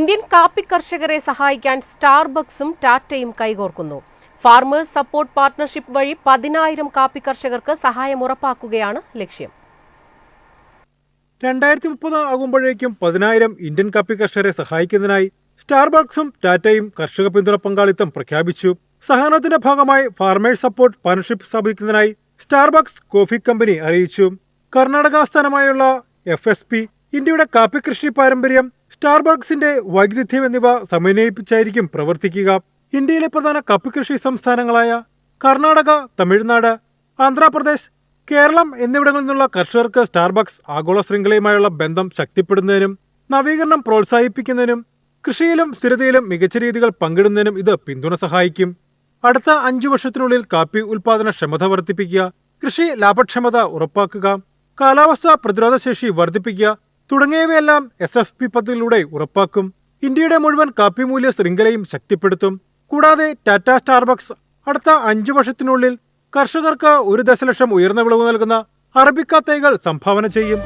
Indian കാപ്പി കർഷകരെ സഹായിക്കാൻ സ്റ്റാർബക്സും ടാറ്റയും കൈകോർക്കുന്നു. ഫാർമേഴ്സ് സപ്പോർട്ട് പാർട്ണർഷിപ്പ് വഴി പതിനായിരം കാപ്പി കർഷകർക്ക് സഹായം ഉറപ്പാക്കുകയാണ് ലക്ഷ്യം. രണ്ടായിരത്തി മുപ്പത് ആകുമ്പോഴേക്കും പതിനായിരം ഇന്ത്യൻ കാപ്പി കർഷകരെ സഹായിക്കുന്നതിനായി സ്റ്റാർബക്സും ടാറ്റയും കർഷക പിന്തുണ പങ്കാളിത്തം പ്രഖ്യാപിച്ചു. സഹകരണത്തിന്റെ ഭാഗമായി ഫാർമേഴ്സ് സപ്പോർട്ട് പാർട്ണർഷിപ്പ് സ്ഥാപിക്കുന്നതിനായി സ്റ്റാർബക്സ് കോഫി കമ്പനി അറിയിച്ചു. കർണാടക ആസ്ഥാനമായുള്ള എഫ് എസ് പി ഇന്ത്യയുടെ കാപ്പി കൃഷി പാരമ്പര്യം സ്റ്റാർബക്സിന്റെ വൈവിധ്യം എന്നിവ സമന്വയിപ്പിച്ചായിരിക്കും പ്രവർത്തിക്കുക. ഇന്ത്യയിലെ പ്രധാന കാപ്പി കൃഷി സംസ്ഥാനങ്ങളായ കർണാടക തമിഴ്നാട് ആന്ധ്രാപ്രദേശ് കേരളം എന്നിവിടങ്ങളിൽ നിന്നുള്ള കർഷകർക്ക് സ്റ്റാർബക്സ് ആഗോള ശൃംഖലയുമായുള്ള ബന്ധം ശക്തിപ്പെടുന്നതിനും നവീകരണം പ്രോത്സാഹിപ്പിക്കുന്നതിനും കൃഷിയിലും സ്ഥിരതയിലും മികച്ച രീതികൾ പങ്കിടുന്നതിനും ഇത് പിന്തുണ സഹായിക്കും. അടുത്ത അഞ്ചു വർഷത്തിനുള്ളിൽ കാപ്പി ഉൽപാദന ക്ഷമത വർദ്ധിപ്പിക്കുക കൃഷി ലാഭക്ഷമത ഉറപ്പാക്കുക കാലാവസ്ഥാ പ്രതിരോധശേഷി വർദ്ധിപ്പിക്കുക തുടങ്ങിയവയെല്ലാം എസ് എഫ് പി പദ്ധതിയിലൂടെ ഉറപ്പാക്കും. ഇന്ത്യയുടെ മുഴുവൻ കാപ്പി മൂല്യ ശൃംഖലയും ശക്തിപ്പെടുത്തും. കൂടാതെ ടാറ്റ സ്റ്റാർബക്സ് അടുത്ത അഞ്ചു വർഷത്തിനുള്ളിൽ കർഷകർക്ക് ഒരു ദശലക്ഷം ഉയർന്ന വിളവ് നൽകുന്ന അറബിക്ക തൈകൾ സംഭാവന ചെയ്യും.